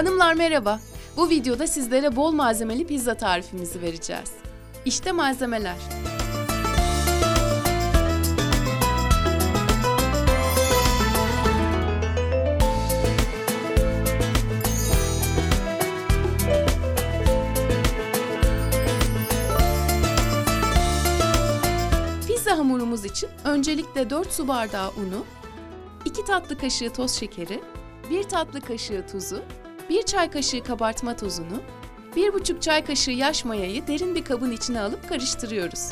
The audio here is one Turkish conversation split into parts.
Hanımlar merhaba. Bu videoda sizlere bol malzemeli pizza tarifimizi vereceğiz. İşte malzemeler. Pizza hamurumuz için öncelikle 4 su bardağı unu, 2 tatlı kaşığı toz şekeri, 1 tatlı kaşığı tuzu, 1 çay kaşığı kabartma tozunu, 1,5 çay kaşığı yaş mayayı derin bir kabın içine alıp karıştırıyoruz.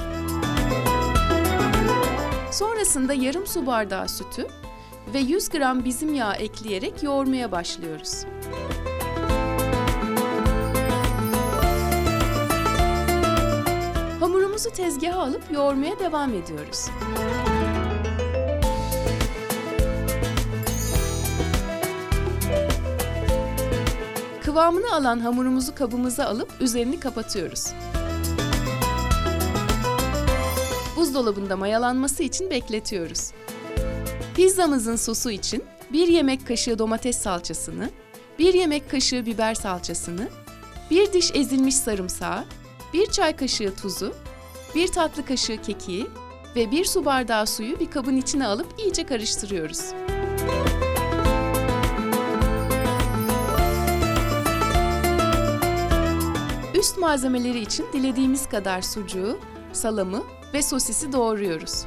Sonrasında yarım su bardağı sütü ve 100 gram bizim yağı ekleyerek yoğurmaya başlıyoruz. Hamurumuzu tezgaha alıp yoğurmaya devam ediyoruz. Kıvamını alan hamurumuzu kabımıza alıp üzerini kapatıyoruz. Buzdolabında mayalanması için bekletiyoruz. Pizzamızın sosu için 1 yemek kaşığı domates salçasını, 1 yemek kaşığı biber salçasını, 1 diş ezilmiş sarımsağı, 1 çay kaşığı tuzu, 1 tatlı kaşığı kekiği ve 1 su bardağı suyu bir kabın içine alıp iyice karıştırıyoruz. Üst malzemeleri için dilediğimiz kadar sucuğu, salamı ve sosisi doğruyoruz.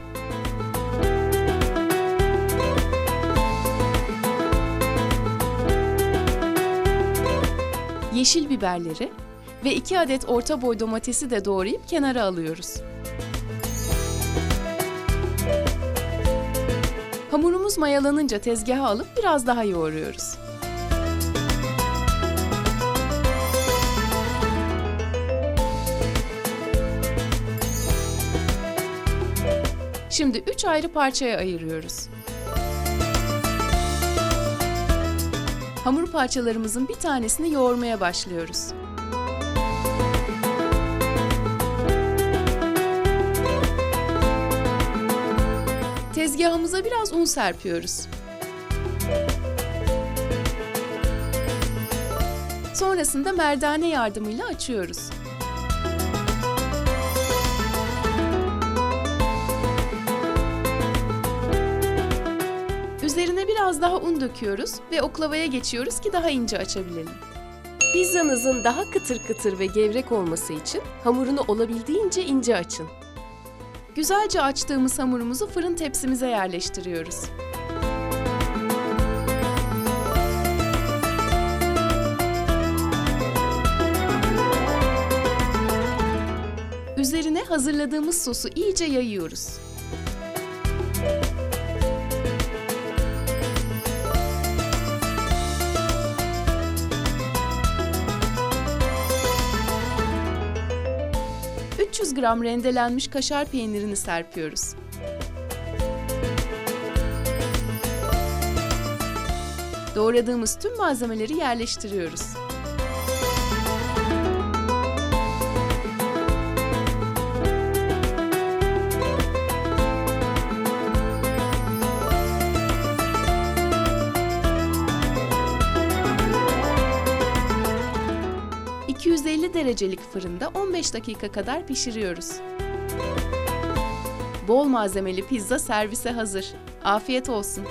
Yeşil biberleri ve 2 adet orta boy domatesi de doğrayıp kenara alıyoruz. Hamurumuz mayalanınca tezgaha alıp biraz daha yoğuruyoruz. Şimdi 3 ayrı parçaya ayırıyoruz. Hamur parçalarımızın bir tanesini yoğurmaya başlıyoruz. Tezgahımıza biraz un serpiyoruz. Sonrasında merdane yardımıyla açıyoruz. Üzerine biraz daha un döküyoruz ve oklavaya geçiyoruz ki daha ince açabilelim. Pizzanızın daha kıtır kıtır ve gevrek olması için hamurunu olabildiğince ince açın. Güzelce açtığımız hamurumuzu fırın tepsimize yerleştiriyoruz. Üzerine hazırladığımız sosu iyice yayıyoruz. ...300 gram rendelenmiş kaşar peynirini serpiyoruz. Doğradığımız tüm malzemeleri yerleştiriyoruz. ...250 derecelik fırında 15 dakika kadar pişiriyoruz. Bol malzemeli pizza servise hazır. Afiyet olsun.